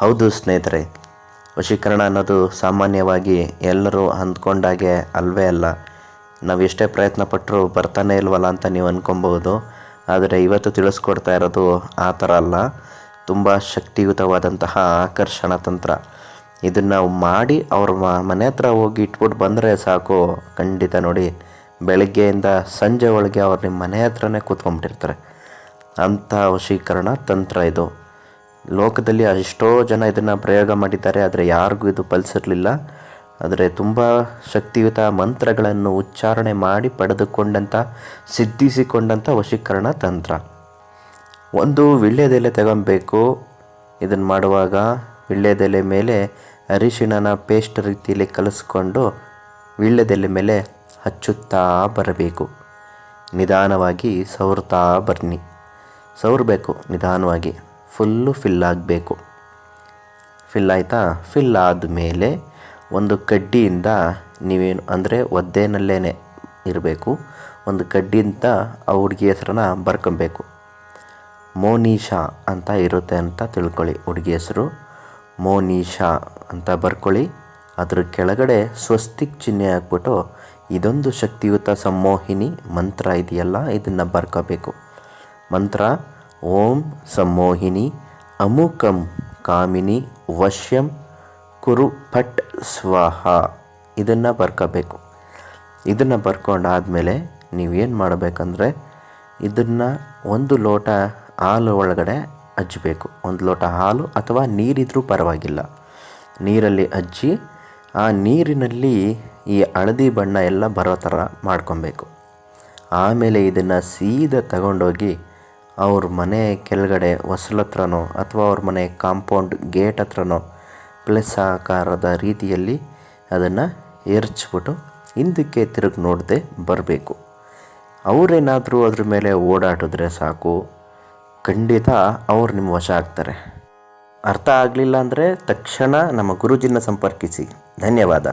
ಹೌದು ಸ್ನೇಹಿತರೆ, ವಶೀಕರಣ ಅನ್ನೋದು ಸಾಮಾನ್ಯವಾಗಿ ಎಲ್ಲರೂ ಅಂದ್ಕೊಂಡಾಗೆ ಅಲ್ವೇ ಅಲ್ಲ. ನಾವು ಎಷ್ಟೇ ಪ್ರಯತ್ನ ಪಟ್ಟರೂ ಬರ್ತಾನೆ ಇಲ್ವಲ್ಲ ಅಂತ ನೀವು ಅಂದ್ಕೊಬೋದು ಆದರೆ ಇವತ್ತು ತಿಳಿಸ್ಕೊಡ್ತಾ ಇರೋದು ಆ ಥರ ಅಲ್ಲ. ತುಂಬ ಶಕ್ತಿಯುತವಾದಂತಹ ಆಕರ್ಷಣ ತಂತ್ರ. ಇದನ್ನು ನಾವು ಮಾಡಿ ಅವ್ರ ಮನೆ ಹತ್ರ ಹೋಗಿ ಇಟ್ಬಿಟ್ಟು ಬಂದರೆ ಸಾಕು. ಖಂಡಿತ ನೋಡಿ, ಬೆಳಗ್ಗೆಯಿಂದ ಸಂಜೆ ಒಳಗೆ ಅವ್ರ ನಿಮ್ಮ ಮನೆ ಹತ್ರನೇ ಕೂತ್ಕೊಂಡ್ಬಿಟ್ಟಿರ್ತಾರೆ. ಅಂಥ ವಶೀಕರಣ ತಂತ್ರ ಇದು. ಲೋಕದಲ್ಲಿ ಎಷ್ಟೋ ಜನ ಇದನ್ನು ಪ್ರಯೋಗ ಮಾಡಿದ್ದಾರೆ, ಆದರೆ ಯಾರಿಗೂ ಇದು ಫಲಿಸಿರಲಿಲ್ಲ. ಆದರೆ ತುಂಬ ಶಕ್ತಿಯುತ ಮಂತ್ರಗಳನ್ನು ಉಚ್ಚಾರಣೆ ಮಾಡಿ ಪಡೆದುಕೊಂಡಂಥ ಸಿದ್ಧಿಸಿಕೊಂಡಂಥ ವಶೀಕರಣ ತಂತ್ರ. ಒಂದು ವಿಳ್ಯದೆಲೆ ತಗೊಬೇಕು ಇದನ್ನು ಮಾಡುವಾಗ ವಿಳ್ಯದೆಲೆ ಮೇಲೆ ಅರಿಶಿಣನ ಪೇಸ್ಟ್ ರೀತಿಯಲ್ಲಿ ಕಲಿಸ್ಕೊಂಡು ವಿಳ್ಯದೆಲೆ ಮೇಲೆ ಹಚ್ಚುತ್ತಾ ಬರಬೇಕು. ನಿಧಾನವಾಗಿ ಸವರ್ತಾ ಬನ್ನಿ ಸವರಬೇಕು ನಿಧಾನವಾಗಿ. ಫುಲ್ಲು ಫಿಲ್ ಆಗಬೇಕು. ಫಿಲ್ ಆಯಿತಾ? ಫಿಲ್ ಆದಮೇಲೆ ಒಂದು ಕಡ್ಡಿಯಿಂದ ನೀವೇನು, ಅಂದರೆ ಒದ್ದೆನಲ್ಲೇ ಇರಬೇಕು. ಒಂದು ಕಡ್ಡಿಯಿಂದ ಆ ಹುಡುಗಿ ಹೆಸ್ರನ್ನ ಬರ್ಕೊಬೇಕು. ಮೋನಿಶಾ ಅಂತ ಇರುತ್ತೆ ಅಂತ ತಿಳ್ಕೊಳ್ಳಿ ಹುಡುಗಿ ಹೆಸರು. ಮೋನಿಶಾ ಅಂತ ಬರ್ಕೊಳ್ಳಿ. ಅದ್ರ ಕೆಳಗಡೆ ಸ್ವಸ್ತಿಕ್ ಚಿಹ್ನೆ ಹಾಕ್ಬಿಟ್ಟು ಇದೊಂದು ಶಕ್ತಿಯುತ ಸಂಮೋಹಿನಿ ಮಂತ್ರ ಇದೆಯಲ್ಲ, ಇದನ್ನು ಬರ್ಕೋಬೇಕು. ಮಂತ್ರ ಓಂ ಸಮ್ಮೋಹಿನಿ ಅಮುಕಂ ಕಾಮಿನಿ ವಶ್ಯಂ ಕುರು ಪಟ್ ಸ್ವಾಹ. ಇದನ್ನು ಬರ್ಕೋಬೇಕು. ಇದನ್ನು ಬರ್ಕೊಂಡಾದಮೇಲೆ ನೀವೇನು ಮಾಡಬೇಕಂದ್ರೆ ಇದನ್ನು ಒಂದು ಲೋಟ ಹಾಲು ಒಳಗಡೆ ಹಜ್ಬೇಕು ಒಂದು ಲೋಟ ಹಾಲು ಅಥವಾ ನೀರಿದ್ರೂ ಪರವಾಗಿಲ್ಲ. ನೀರಲ್ಲಿ ಅಜ್ಜಿ, ಆ ನೀರಿನಲ್ಲಿ ಈ ಹಳದಿ ಬಣ್ಣ ಎಲ್ಲ ಬರೋ ಥರ ಮಾಡ್ಕೊಬೇಕು. ಆಮೇಲೆ ಇದನ್ನು ಸೀದಾ ತಗೊಂಡೋಗಿ ಅವ್ರ ಮನೆ ಕೆಳಗಡೆ ಹೊಸ್ಲ ಅಥವಾ ಅವ್ರ ಮನೆ ಕಾಂಪೌಂಡ್ ಗೇಟ್ ಹತ್ರನೋ ಪ್ಲಸ್ ಆಕಾರದ ರೀತಿಯಲ್ಲಿ ಅದನ್ನು ಎರಚ್ಬಿಟ್ಟು ಹಿಂದಕ್ಕೆ ತಿರುಗಿ ನೋಡದೆ ಬರಬೇಕು. ಅವರೇನಾದರೂ ಅದ್ರ ಮೇಲೆ ಓಡಾಡಿದ್ರೆ ಸಾಕು. ಖಂಡಿತ ಅವ್ರು ನಿಮ್ಮ ವಶ ಆಗ್ತಾರೆ. ಅರ್ಥ ಆಗಲಿಲ್ಲ ಅಂದರೆ ತಕ್ಷಣ ನಮ್ಮ ಗುರುಜಿನ ಸಂಪರ್ಕಿಸಿ. ಧನ್ಯವಾದ.